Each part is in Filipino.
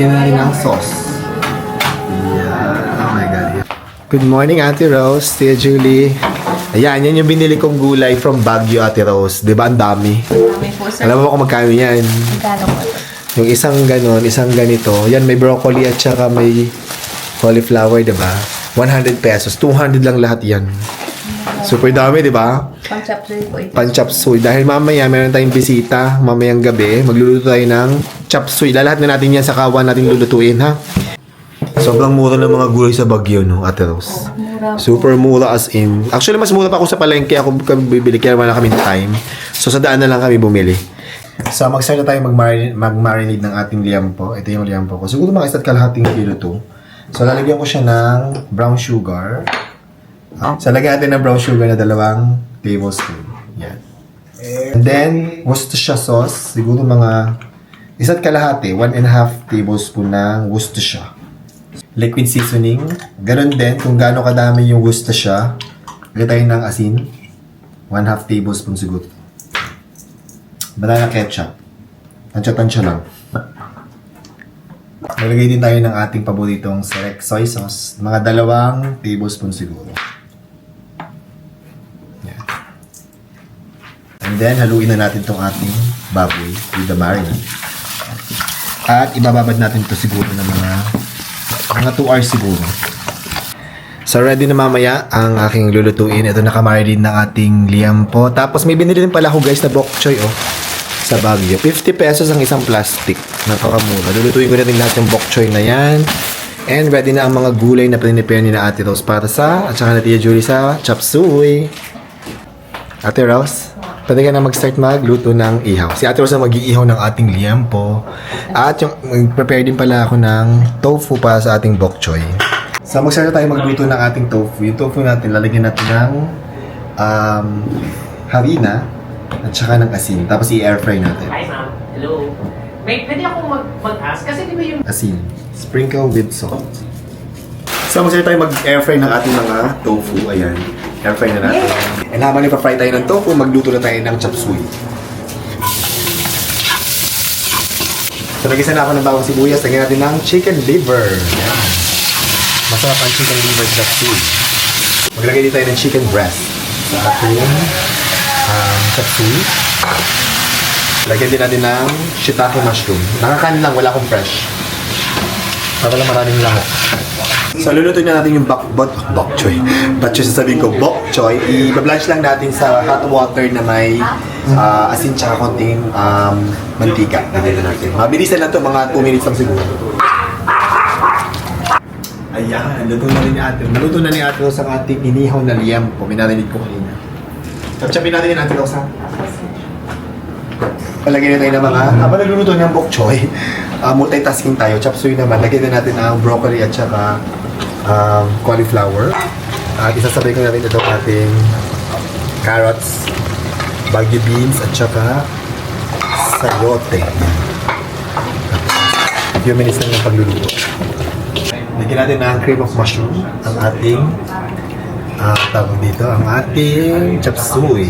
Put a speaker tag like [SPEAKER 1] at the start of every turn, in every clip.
[SPEAKER 1] Lagyan na rin ng sauce. Yeah. Oh my God. Good morning, Ate Rose, Tia Julie. Ayan, yan yung binili kong gulay from Baguio, Ate Rose. Di ba? Ang dami.
[SPEAKER 2] Kami po, sir.
[SPEAKER 1] Alam mo kung magkano yan.
[SPEAKER 2] Magkano po?
[SPEAKER 1] Yung isang ganon, isang ganito. Yan, may broccoli at saka may cauliflower, di ba? 100 pesos. 200 lang lahat yan. Super dami, di ba?
[SPEAKER 2] Pang chapsuy po ito.
[SPEAKER 1] Panchapsuy. Dahil mamaya meron tayong bisita, mamayang gabi, magluluto tayo ng chapsuy. Lalahat na natin yan sa kawan natin lulutuin, ha? Sobrang mura ng mga gulay sa Baguio, no, Ate Rose?
[SPEAKER 2] Mura po.
[SPEAKER 1] Super mura as in. Actually, mas mura pa ako sa palengke. Ako kami bibili kaya wala kami time. So, sa daan na lang kami bumili. So, mag-start na tayo mag-marinate, mag-marinate ng ating liampo. Ito yung liampo ko. Siguro mga isa't kalahating kilo to. So, lalagyan ko siya ng brown sugar. So, lagyan natin ng brown sugar na dalawang tablespoon. Yan. And then, Worcestershire sauce. Siguro mga isa't kalahati. One and a half tablespoon ng Worcestershire liquid seasoning. Ganon din, kung gaano kadami yung Worcestershire, lagay tayo ng asin. One half tablespoon siguro. Banana ketchup. Tansya-tansya lang. Nalagay din tayo ng ating paboritong select soy sauce. Mga dalawang tablespoon siguro. And then, haluin na natin tong ating baboy with the marinade. At ibababad natin to siguro ng mga mga 2 hours siguro. So ready na mamaya ang aking lulutuin. Ito nakamarinate ng ating liampo. Tapos may binili din pala ako guys na bok choy oh. Sa Baguio. 50 pesos ang isang plastic. Napakamura. Lulutuin ko na din lahat yung bok choy na yan. And ready na ang mga gulay na pinipare ni na Ate Rose para sa at saka na Tia Julie sa chop suey. Ate Rose, pwede ka na mag-start magluto ng ihaw. Si Ate Rose ang mag-iihaw ng ating liampo. At yung, mag-prepare din pala ako ng tofu para sa ating bok choy. So, mag-start na tayo magluto ng ating tofu. Yung tofu natin, lalagyan natin ng um, harina at saka ng asin. Tapos i-air fry natin.
[SPEAKER 3] Hi, ma'am. Hello. May, pwede akong mag, mag-ask? Kasi di ba yung...
[SPEAKER 1] Asin. Sprinkle with salt. So, mag-start tayo mag-air fry ng ating mga tofu. Ayan. Air fry na natin. And habang ipa-fry tayo ng tofu, magluto na tayo ng chop suey. So, nagisa na ako ng bawang sibuyas. Lagyan natin ng chicken liver. Ayan. Masarap ang chicken liver chop suey. Maglagay din tayo ng chicken breast sa ating um, chop suey. Lagyan din natin ng shiitake mushroom. Nakakain lang, wala akong fresh. Para lang maraming lahok. So, lulutuin na natin yung bok, bok, bok choy. Bok choy, sasabihin ko, bok choy. I-blanch lang natin sa hot water na may ah, asin tsaka konting um, mantika. Lagyan na natin. Mabilisan lang to mga 2 minutes lang siguro. Ayan, luto na rin ate. Naluto na ni ate ang ating inihaw na liempo. Minarinig ko kanina. Tapchapin natin yung ate Rose, ha? Palagyan na tayo ng mga, habang nagluluto ng bok choy, uh, multitasking tayo. Chop suey naman, lagyan na natin ang broccoli at saka um, cauliflower. At isasabay ko natin itong ating carrots, baguio beans, at saka sayote. A few minutes lang ng pagluluto. Lagyan natin ng cream of mushroom, ang ating ah tawag dito, ang ating chop suey.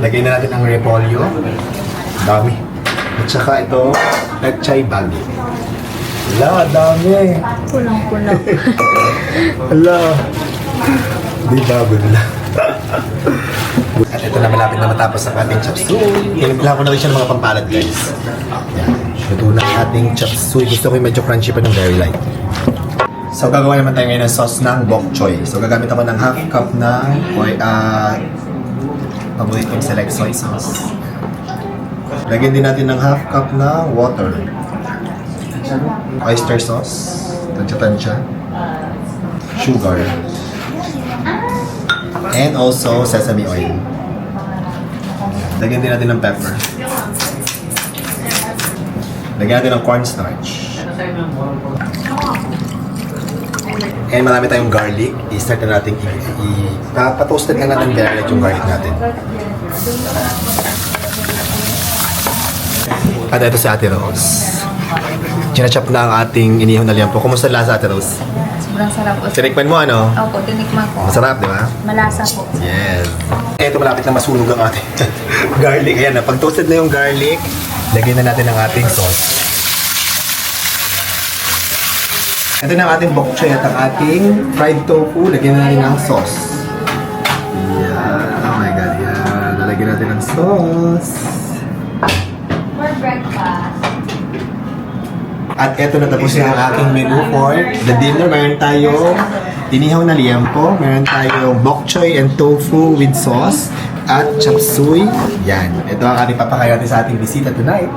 [SPEAKER 1] Lagyan na natin ang repolyo. Dami. At saka ito, pechay bagi. Wala, dami.
[SPEAKER 2] Pulang-pulang.
[SPEAKER 1] Hala. Di bago nila. At ito na malapit na matapos ang ating chop suey. Ko na rin siya ng mga pampalad guys. Yan. Luto na ating chop suey. Gusto ko yung medyo crunchy pa ng very light. So gagawa naman tayo ngayon ng sauce ng bok choy. So gagamit ako ng half cup ng oy, ah paboritong select soy sauce. Lagyan din natin ng half cup na water. Oyster sauce. Tansya-tansya. Sugar. And also sesame oil. Lagyan din natin ng pepper. Lagyan natin ng cornstarch. And marami tayong garlic. I-start na natin i- i- Papatoasted na natin garlic yung garlic natin. At ito si Ate Rose. Chinachop na ang ating inihaw na liampo. Kumusta lasa Ate Rose?
[SPEAKER 2] Sobrang sarap po. sir.
[SPEAKER 1] Tinikman mo ano?
[SPEAKER 2] Opo, tinikman ko.
[SPEAKER 1] Masarap, di ba?
[SPEAKER 2] Malasa po.
[SPEAKER 1] Yes. Ito malapit na masunog ang ating garlic. Ayan na. Pag toasted na yung garlic, lagyan na natin ang ating sauce. Ito na ang ating bok choy at ang ating fried tofu. Lagyan na natin ng sauce. Yan. Oh my God. Yan. Lalagyan natin ng sauce.
[SPEAKER 2] For breakfast.
[SPEAKER 1] At eto na tapos na ang aking menu for the dinner. Meron tayo inihaw na liempo. Meron tayong bok choy and tofu with sauce. At chop suey. Yan. Ito ang ating papakain natin sa ating bisita tonight.